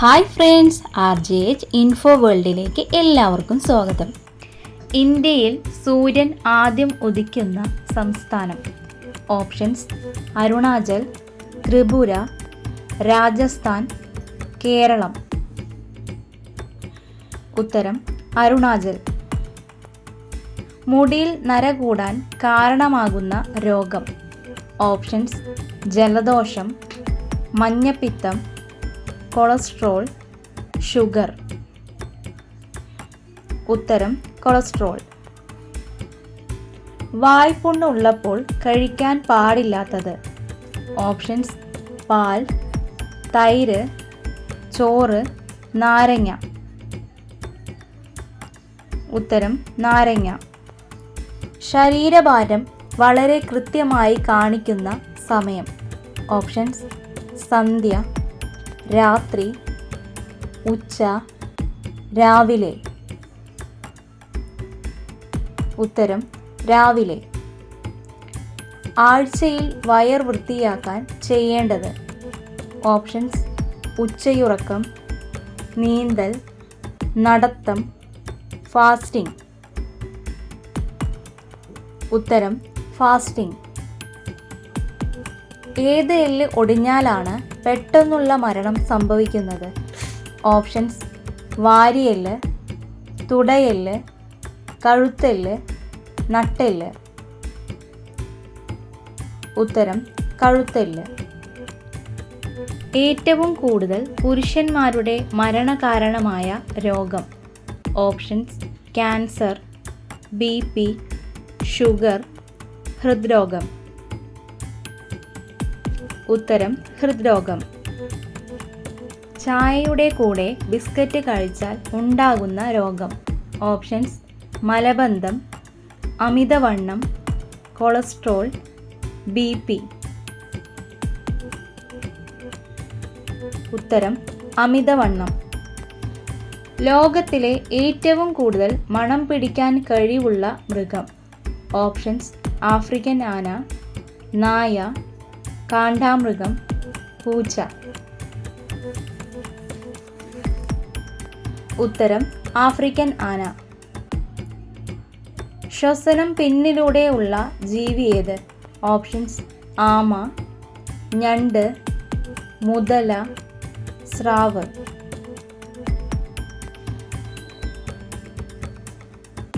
Hi friends R J H info വേൾഡിലേക്ക് എല്ലാവർക്കും സ്വാഗതം. ഇന്ത്യയിൽ സൂര്യൻ ആദ്യം ഉദിക്കുന്ന സംസ്ഥാനം ഓപ്ഷൻസ് അരുണാചൽ ത്രിപുര രാജസ്ഥാൻ കേരളം. ഉത്തരം അരുണാചൽ. മുടിയിൽ നര കൂടാൻ കാരണമാകുന്ന രോഗം ഓപ്ഷൻസ് ജലദോഷം മഞ്ഞപ്പിത്തം കൊളസ്ട്രോൾ ഷുഗർ. ഉത്തരം കൊളസ്ട്രോൾ. വായ്പുണ്ണ് ഉള്ളപ്പോൾ കഴിക്കാൻ പാടില്ലാത്തത്. ഓപ്ഷൻസ് പാൽ തൈര് ചോറ് നാരങ്ങ. ഉത്തരം നാരങ്ങ. ശരീരഭാരം വളരെ കൃത്യമായി കാണിക്കുന്ന സമയം. ഓപ്ഷൻസ് സന്ധ്യ. രാത്രി ഉച്ച രാവിലെ. ഉത്തരം രാവിലെ. ആഴ്ചയിൽ വയർ വൃത്തിയാക്കാൻ ചെയ്യേണ്ടത്. ഓപ്ഷൻസ് ഉച്ചയുറക്കം നീന്തൽ നടത്തം ഫാസ്റ്റിംഗ്. ഉത്തരം ഫാസ്റ്റിംഗ്. ഏത് എല്ല് ഒടിഞ്ഞാലാണ് പെട്ടെന്നുള്ള മരണം സംഭവിക്കുന്നത്? ഓപ്ഷൻസ് വാരിയെല്ല് തുടയെല്ല് കഴുത്തെല്ല് നട്ടെല്ല് ഉത്തരം കഴുത്തെല്ല് ഏറ്റവും കൂടുതൽ പുരുഷന്മാരുടെ മരണകാരണമായ രോഗം. Options cancer B P sugar ഹൃദ്രോഗം. ഉത്തരം ഹൃദ്രോഗം. ചായയുടെ കൂടെ ബിസ്ക്കറ്റ് കഴിച്ചാൽ ഉണ്ടാകുന്ന രോഗം. ഓപ്ഷൻസ് മലബന്ധം അമിതവണ്ണം കൊളസ്ട്രോൾ ബി പി. ഉത്തരം അമിതവണ്ണം. ലോകത്തിലെ ഏറ്റവും കൂടുതൽ മണം പിടിക്കാൻ കഴിവുള്ള മൃഗം. ഓപ്ഷൻസ് ആഫ്രിക്കൻ ആന നായ കാണ്ടാമൃഗം പൂച്ച. ഉത്തരം ആഫ്രിക്കൻ ആന. ശ്വസനം പിന്നിലൂടെയുള്ള ജീവി ഏത്? ഓപ്ഷൻസ് ആമ ഞണ്ട് മുതല സ്രാവ്.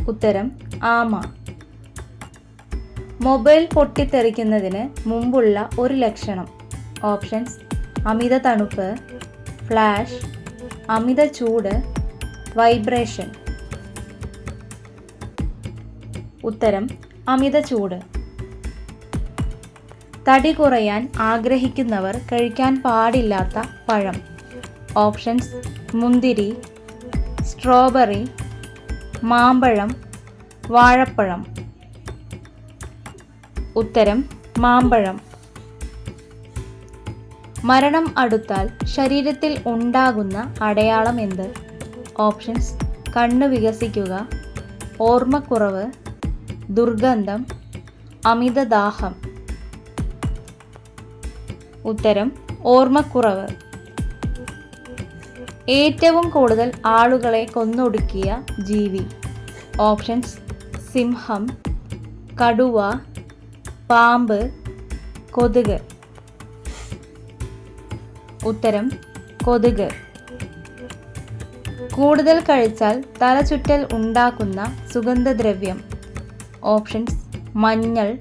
ഉത്തരം ആമ. മൊബൈൽ പൊട്ടിത്തെറിക്കുന്നതിന് മുമ്പുള്ള ഒരു ലക്ഷണം. ഓപ്ഷൻസ് അമിത തണുപ്പ് ഫ്ലാഷ് അമിത ചൂട് വൈബ്രേഷൻ. ഉത്തരം അമിത ചൂട്. തടി കുറയാൻ ആഗ്രഹിക്കുന്നവർ കഴിക്കാൻ പാടില്ലാത്ത പഴം. ഓപ്ഷൻസ് മുന്തിരി സ്ട്രോബെറി മാമ്പഴം വാഴപ്പഴം. ഉത്തരം മാമ്പഴം. മരണം അടുത്താൽ ശരീരത്തിൽ ഉണ്ടാകുന്ന അടയാളം എന്ത്? ഓപ്ഷൻസ് കണ്ണ് വികസിക്കുക ഓർമ്മക്കുറവ് ദുർഗന്ധം അമിതദാഹം. ഉത്തരം ഓർമ്മക്കുറവ്. ഏറ്റവും കൂടുതൽ ആളുകളെ കൊന്നൊടുക്കിയ ജീവി. ഓപ്ഷൻസ് സിംഹം കടുവ പാമ്പ് കൊതുക്. ഉത്തരം കൊതുക്. കൂടുതൽ കഴിച്ചാൽ തലചുറ്റൽ ഉണ്ടാക്കുന്ന സുഗന്ധദ്രവ്യം. ഓപ്ഷൻസ് മഞ്ഞൾ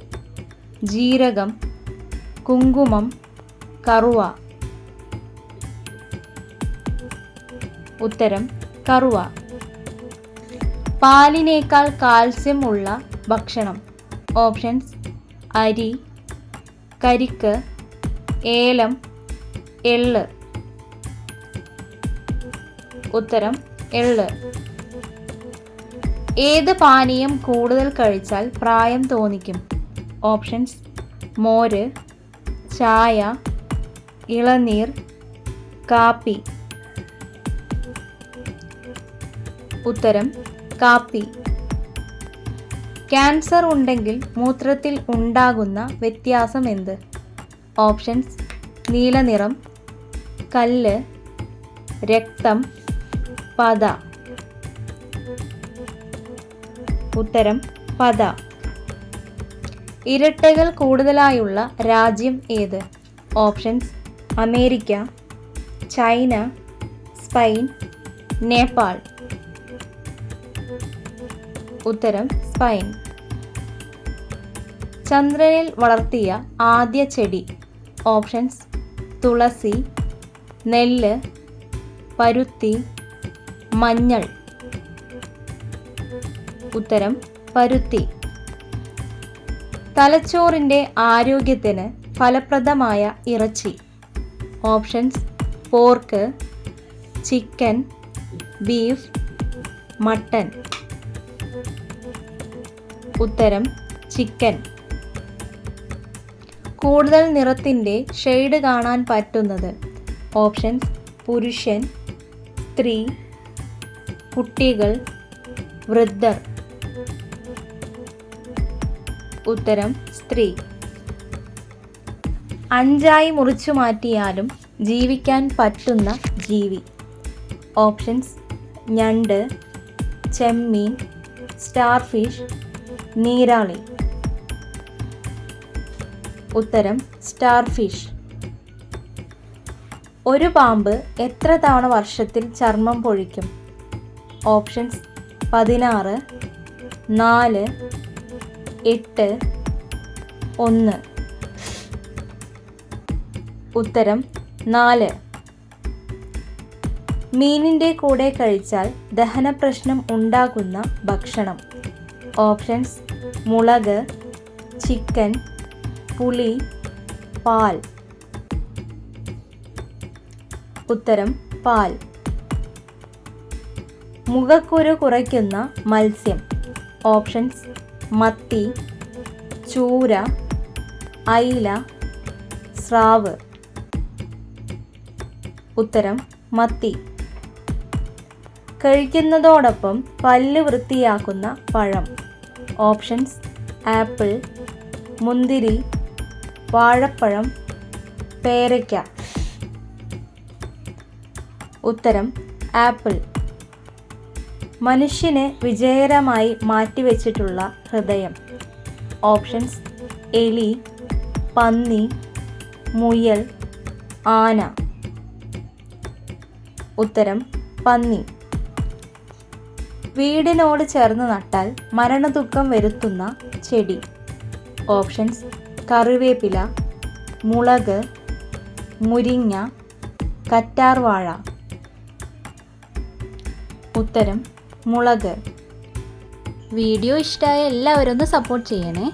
ജീരകം കുങ്കുമം കറുവ. ഉത്തരം കറുവ. പാലിനേക്കാൾ കാൽസ്യം ഉള്ള ഭക്ഷണം. ഓപ്ഷൻസ് അരി കരിക്ക് ഏലം എള്ള്. ഉത്തരം എള്ള്. ഏത് പാനീയം കൂടുതൽ കഴിച്ചാൽ പ്രായം തോന്നിക്കും? ഓപ്ഷൻസ് മോര് ചായ ഇളനീർ കാപ്പി. ഉത്തരം കാപ്പി. ക്യാൻസർ ഉണ്ടെങ്കിൽ മൂത്രത്തിൽ ഉണ്ടാകുന്ന വ്യത്യാസം എന്ത്? ഓപ്ഷൻസ് നീലനിറം കല്ല് രക്തം പത. ഉത്തരം പത. ഇരട്ടകൾ കൂടുതലായുള്ള രാജ്യം ഏത്? Options America China Spain Nepal. ഉത്തരം സ്പെയിൻ ചന്ദ്രനിൽ വളർത്തിയ ആദ്യ ചെടി. ഓപ്ഷൻസ് തുളസി നെല്ല് പരുത്തി മഞ്ഞൾ. ഉത്തരം പരുത്തി. തലച്ചോറിന്റെ ആരോഗ്യത്തിന് ഫലപ്രദമായ ഇറച്ചി. Options pork chicken beef mutton ഉത്തരം ചിക്കൻ. കൂടുതൽ നിറത്തിന്റെ ഷെയ്ഡ് കാണാൻ പറ്റുന്നത്. ഓപ്ഷൻസ് പുരുഷൻ സ്ത്രീ കുട്ടികൾ വൃദ്ധർ. ഉത്തരം സ്ത്രീ. അഞ്ചായി മുറിച്ചു മാറ്റിയാലും ജീവിക്കാൻ പറ്റുന്ന ജീവി. ഓപ്ഷൻസ് ഞണ്ട് ചെമ്മീൻ സ്റ്റാർഫിഷ് നീരാളി. ഉത്തരം സ്റ്റാർഫിഷ്. ഒരു പാമ്പ് എത്ര തവണ വർഷത്തിൽ ചർമ്മം പൊഴിക്കും? ഓപ്ഷൻസ് പതിനാറ് നാല് എട്ട് ഒന്ന്. ഉത്തരം നാല്. മീനിന്റെ കൂടെ കഴിച്ചാൽ ദഹന പ്രശ്നം ഉണ്ടാകുന്ന ഭക്ഷണം. ഓപ്ഷൻസ് മുളക് ചിക്കൻ പുളി പാൽ. ഉത്തരം പാൽ. മുഖക്കുരു കുറയ്ക്കുന്ന മത്സ്യം. ഓപ്ഷൻസ് മത്തി ചൂര അയില സ്രാവ്. ഉത്തരം മത്തി. കഴിക്കുന്നതോടൊപ്പം പല്ല് വൃത്തിയാക്കുന്ന പഴം. ഓപ്ഷൻസ്. ആപ്പിൾ മുന്തിരി വാഴപ്പഴം പേരയ്ക്ക. ഉത്തരം ആപ്പിൾ. മനുഷ്യന് വിജയകരമായി മാറ്റിവെച്ചിട്ടുള്ള ഹൃദയം. ഓപ്ഷൻസ് എലി പന്നി മുയൽ ആന. ഉത്തരം പന്നി. വീടിനോട് ചേർന്ന് നട്ടാൽ മരണദുഃഖം വരുത്തുന്ന ചെടി. ഓപ്ഷൻസ് കറിവേപ്പില മുളക് മുരിങ്ങ കറ്റാർവാഴ. ഉത്തരം മുളക്. വീഡിയോ ഇഷ്ടമായ എല്ലാവരും ഒന്ന് സപ്പോർട്ട് ചെയ്യണേ.